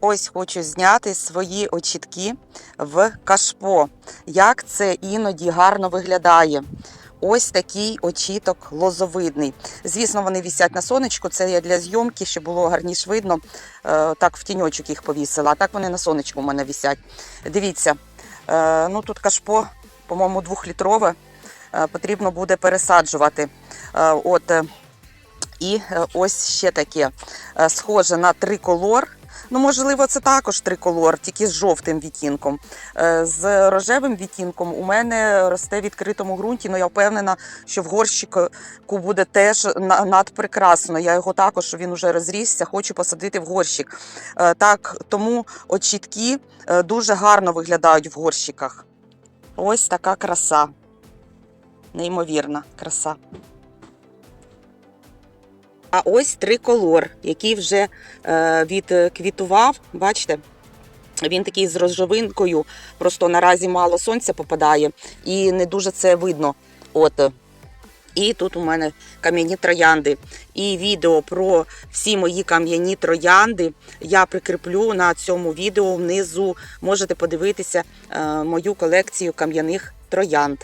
Ось хочу зняти свої очітки в кашпо. Як це іноді гарно виглядає. Ось такий очіток лозовидний. Звісно, вони вісять на сонечку. Це я для зйомки, щоб було гарніш видно. Е, Так, в тіньочок їх повісила. А так вони на сонечку в мене вісять. Дивіться, е, ну тут кашпо, по-моєму, двохлітрове. Е, Потрібно буде пересаджувати. От і ось ще таке схоже на триколор. Ну, можливо, це також триколор, тільки з жовтим відтінком. Е, З рожевим відтінком у мене росте в відкритому ґрунті, але я впевнена, що в горщику буде теж надпрекрасно. Я його також він уже розрісся, хочу посадити в горщик. Е, Так, тому очітки е, дуже гарно виглядають в горщиках. Ось така краса. Неймовірна краса. А ось триколор, який вже е, відквітував. Бачите? Він такий з розжовинкою, просто наразі мало сонця попадає і не дуже це видно. От. І тут у мене кам'яні троянди. І відео про всі мої кам'яні троянди я прикріплю на цьому відео внизу. Можете подивитися е, мою колекцію кам'яних троянд.